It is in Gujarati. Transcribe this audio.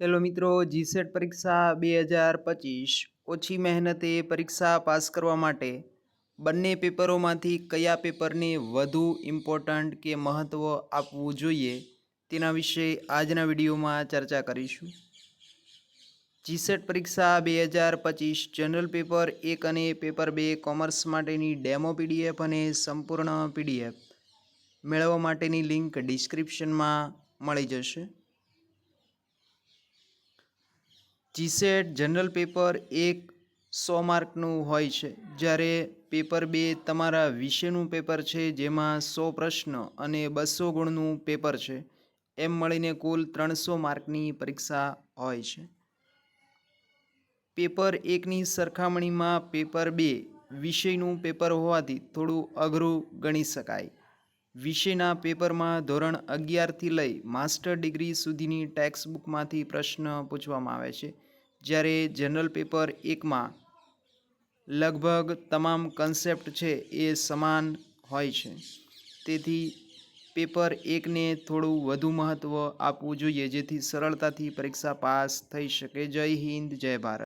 હેલો મિત્રો જીસેટ પરીક્ષા બે હજાર પચીસ. ઓછી મહેનતે પરીક્ષા પાસ કરવા માટે બંને પેપરોમાંથી કયા પેપરને વધુ ઇમ્પોર્ટન્ટ કે મહત્ત્વ આપવું જોઈએ તેના વિશે આજના વિડીયોમાં ચર્ચા કરીશું. જીસેટ પરીક્ષા બે હજાર પચીસ જનરલ પેપર એક અને પેપર બે કોમર્સ માટેની ડેમો પીડીએફ અને સંપૂર્ણ પીડીએફ મેળવવા માટેની લિંક ડિસ્ક્રિપ્શનમાં મળી જશે. જીસેટ જનરલ પેપર એક સો માર્કનું હોય છે. જ્યારે પેપર બે તમારા વિષયનું પેપર છે, જેમાં સો પ્રશ્ન અને બસો ગુણનું પેપર છે. એમ મળીને કુલ ત્રણસો માર્કની પરીક્ષા હોય છે. પેપર એકની સરખામણીમાં પેપર બે વિષયનું પેપર હોવાથી થોડું અઘરું ગણી શકાય. વિષયના પેપરમાં ધોરણ અગિયારથી લઈ માસ્ટર ડિગ્રી સુધીની ટેક્સ બુકમાંથી પ્રશ્ન પૂછવામાં આવે છે. જ્યારે જનરલ પેપર એકમાં લગભગ તમામ કન્સેપ્ટ છે એ સમાન હોય છે. તેથી પેપર એકને થોડું વધુ મહત્ત્વ આપવું જોઈએ જેથી સરળતાથી પરીક્ષા પાસ થઈ શકે. જય હિન્દ, જય ભારત.